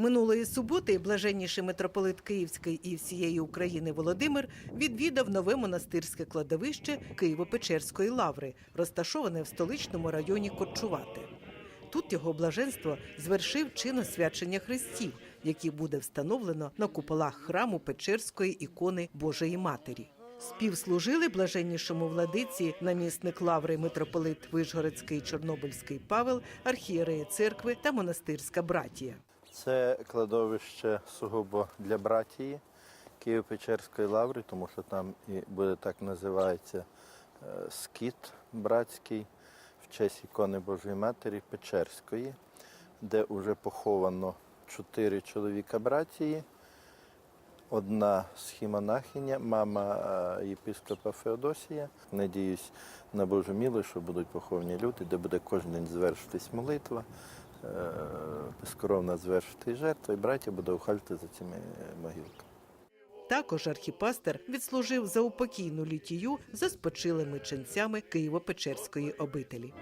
Минулої суботи блаженніший митрополит Київський і всієї України Володимир відвідав нове монастирське кладовище Києво-Печерської лаври, розташоване в столичному районі Корчувати. Тут його блаженство звершив чин освячення хрестів, які буде встановлено на куполах храму Печерської ікони Божої Матері. Співслужили блаженнішому владиці намісник лаври митрополит Вишгородський Чорнобильський Павел, архієреї церкви та монастирська братія. Це кладовище сугубо для братії Києво-Печерської лаври, тому що там і буде так називається е, скіт братський в честь ікони Божої Матері Печерської, де вже поховано чотири чоловіка братії. Одна схімонахиня, мама е, єпископа Феодосія. Надіюсь на Божу милость, що будуть поховані люди, де буде кожен день звершитись молитва, безкоровна звершити жертви, і браття буде ухальти за цими е, могилками. Також архіпастер відслужив за упокійну літію за спочилими ченцями Києво-Печерської обителі.